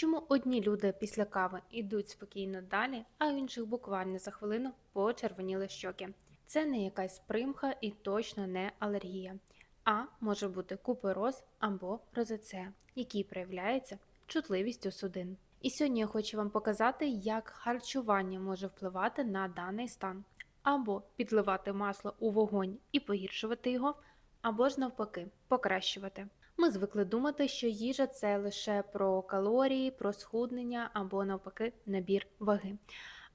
Чому одні люди після кави йдуть спокійно далі, а у інших буквально за хвилину почервоніли щоки? Це не якась примха і точно не алергія, а може бути купероз або розоцеа, який проявляється чутливістю судин. І сьогодні я хочу вам показати, як харчування може впливати на даний стан, або підливати масло у вогонь і погіршувати його, або ж навпаки покращувати. Ми звикли думати, що їжа це лише про калорії, про схуднення або навпаки набір ваги.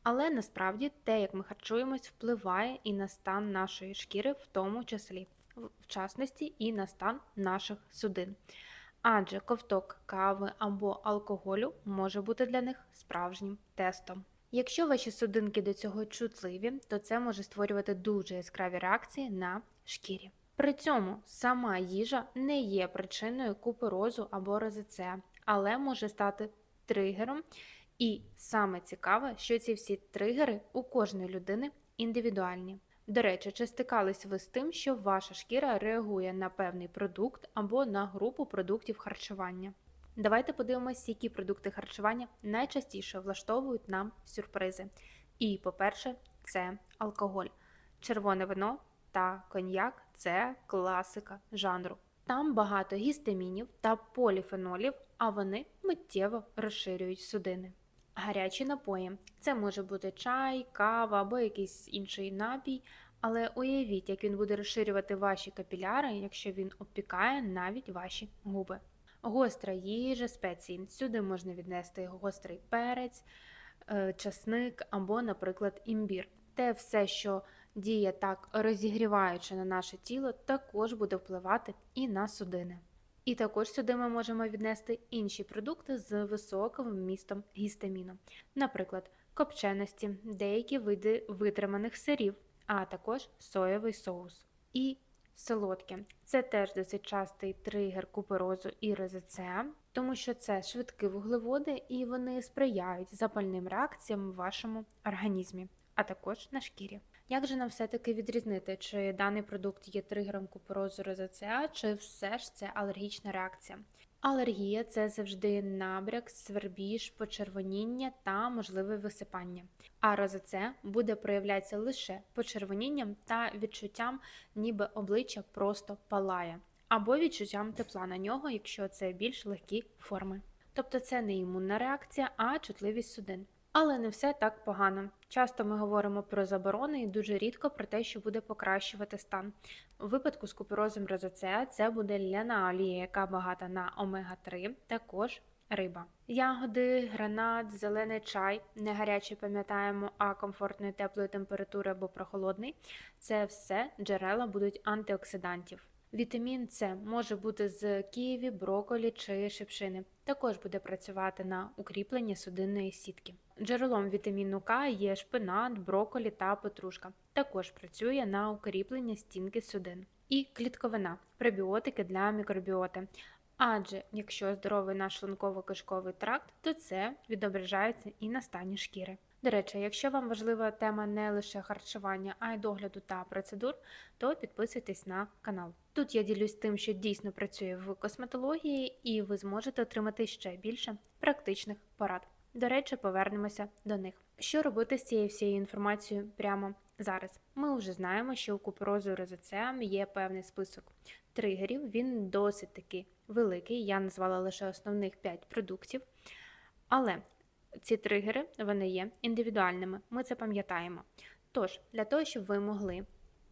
Але насправді те, як ми харчуємось, впливає і на стан нашої шкіри, в тому числі, в частності, і на стан наших судин. Адже ковток кави або алкоголю може бути для них справжнім тестом. Якщо ваші судинки до цього чутливі, то це може створювати дуже яскраві реакції на шкірі. При цьому сама їжа не є причиною куперозу або розоцеа, але може стати тригером. І саме цікаве, що ці всі тригери у кожної людини індивідуальні. До речі, чи стикались ви з тим, що ваша шкіра реагує на певний продукт або на групу продуктів харчування? Давайте подивимось, які продукти харчування найчастіше влаштовують нам сюрпризи. І, по-перше, це алкоголь, червоне вино та коньяк це класика жанру. Там багато гістамінів та поліфенолів, а вони миттєво розширюють судини. Гарячі напої це може бути чай, кава або якийсь інший напій, але уявіть, як він буде розширювати ваші капіляри, якщо він обпікає навіть ваші губи. Гостра їжа, спеції. Сюди можна віднести гострий перець, е, часник або, наприклад, імбір. Те все, що діє так розігріваючи на наше тіло, також буде впливати і на судини. І також сюди ми можемо віднести інші продукти з високим вмістом гістаміну, наприклад, копченості, деякі види витриманих сирів, а також соєвий соус. І солодке. Це теж досить частий тригер куперозу і розоцеа, тому що це швидкі вуглеводи і вони сприяють запальним реакціям в вашому організмі, а також на шкірі. Як же нам все-таки відрізнити, чи даний продукт є тригером куперозу розоцеа, чи все ж це алергічна реакція? Алергія це завжди набряк, свербіж, почервоніння та можливе висипання. А розоцеа буде проявлятися лише почервонінням та відчуттям, ніби обличчя просто палає, або відчуттям тепла на нього, якщо це більш легкі форми. Тобто це не імунна реакція, а чутливість судин. Але не все так погано. Часто ми говоримо про заборони і дуже рідко про те, що буде покращувати стан. У випадку з куперозом розоцеа це буде ляна олія, яка багата на омега-3, також риба. Ягоди, гранат, зелений чай, не гарячий пам'ятаємо, а комфортної теплої температури або прохолодний. Це все джерела будуть антиоксидантів. Вітамін С може бути з ківі, броколі чи шипшини. Також буде працювати на укріплення судинної сітки. Джерелом вітаміну К є шпинат, броколі та петрушка. Також працює на укріплення стінки судин. І клітковина пребіотики для мікробіоти. Адже якщо здоровий наш шлунково-кишковий тракт, то це відображається і на стані шкіри. До речі, якщо вам важлива тема не лише харчування, а й догляду та процедур, то підписуйтесь на канал. Тут я ділюсь тим, що дійсно працює в косметології, і ви зможете отримати ще більше практичних порад. До речі, повернемося до них. Що робити з цією всією інформацією прямо зараз? Ми вже знаємо, що у куперозу розоцеам є певний список тригерів. Він досить таки великий. Я назвала лише основних 5 продуктів. Але ці тригери вони є індивідуальними, ми це пам'ятаємо. Тож, для того, щоб ви могли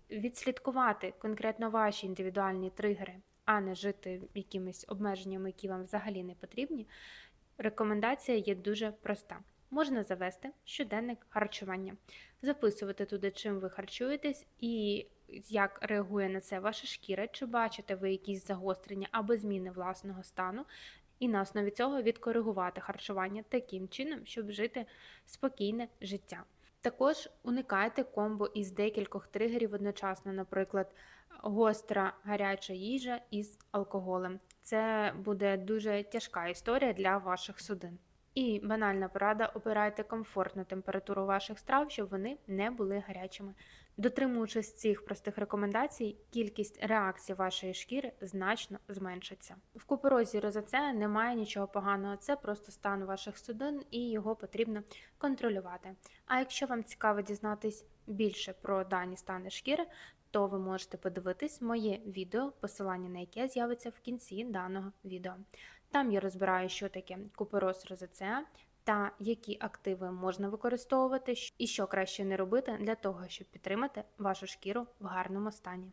відслідкувати конкретно ваші індивідуальні тригери, а не жити якимись обмеженнями, які вам взагалі не потрібні, рекомендація є дуже проста. Можна завести щоденник харчування, записувати туди, чим ви харчуєтесь, і як реагує на це ваша шкіра, чи бачите ви якісь загострення або зміни власного стану, і на основі цього відкоригувати харчування таким чином, щоб жити спокійне життя. Також уникайте комбо із декількох тригерів одночасно, наприклад, гостра гаряча їжа із алкоголем. Це буде дуже тяжка історія для ваших судин. І банальна порада обирайте комфортну температуру ваших страв, щоб вони не були гарячими. Дотримуючись цих простих рекомендацій, кількість реакцій вашої шкіри значно зменшиться. В куперозі розацея немає нічого поганого, це просто стан ваших судин і його потрібно контролювати. А якщо вам цікаво дізнатись більше про дані стани шкіри, то ви можете подивитись моє відео, посилання на яке з'явиться в кінці даного відео. Там я розбираю, що таке купероз розацеа та які активи можна використовувати і що краще не робити для того, щоб підтримати вашу шкіру в гарному стані.